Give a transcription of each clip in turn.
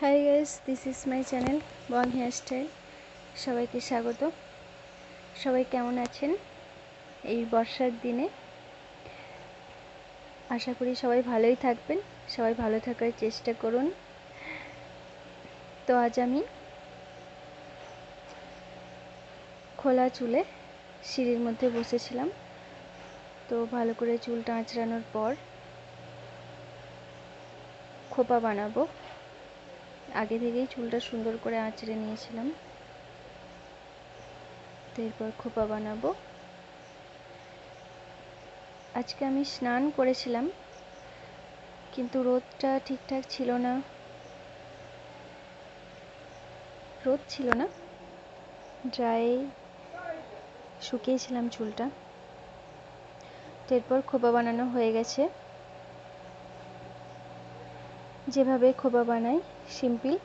Hi guys this is my channel Bong hair style সবাইকে স্বাগত। সবাই কেমন আছেন এই বর্ষার দিনে? আশা করি সবাই ভালোই থাকবেন, সবাই ভালো থাকার চেষ্টা করুন। তো আজ আমি খোলা চুলে সিঁড়ির মধ্যে বসেছিলাম। তো ভালো করে চুলটা আঁচড়ানোর পর খোপা বানাবো। আগে থেকেই চুলটা সুন্দর করে আঁচড়ে নিয়েছিলাম। তো এরপর খোপা বানাবো। আজকে আমি স্নান করেছিলাম, কিন্তু রোদটা ঠিকঠাক ছিল না। রোদ ছিল না ড্রাই শুকিয়েছিলাম চুলটা। তো এরপর খোপা বানানো হয়ে গেছে। যেভাবে খোপা বানাই, সিম্পল,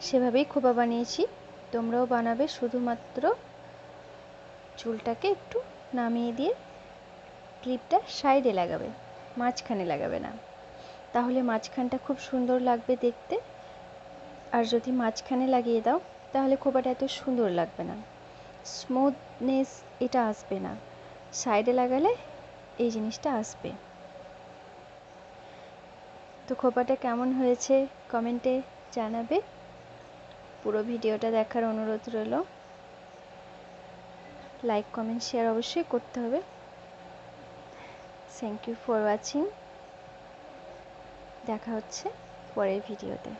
সেভাবেই খোপা বানিয়েছি। তোমরাও বানাবে শুধুমাত্র চুলটাকে একটু নামিয়ে দিয়ে ক্লিপটা সাইডে লাগাবে, মাঝখানে লাগাবে না। তাহলে মাঝখানটা খুব সুন্দর লাগবে দেখতে। আর যদি মাঝখানে লাগিয়ে দাও, তাহলে খোপাটা এত সুন্দর লাগবে না। স্মুথনেস এটা আসবে না। সাইডে লাগালে এই জিনিসটা আসবে। তো খোপাটা কেমন হয়েছে কমেন্টে জানাবে। পুরো ভিডিওটা দেখার অনুরোধ রইল। লাইক কমেন্ট শেয়ার অবশ্যই করতে হবে। থ্যাংক ইউ ফর ওয়াচিং দেখা হচ্ছে পরের ভিডিওতে।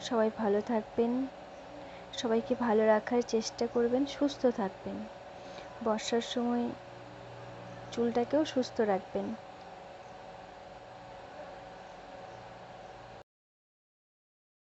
সবাই ভালো থাকবেন। সবাইকে ভালো রাখার চেষ্টা করবেন, সুস্থ থাকবেন। বর্ষার সময় চুলটাকেও সুস্থ রাখবেন।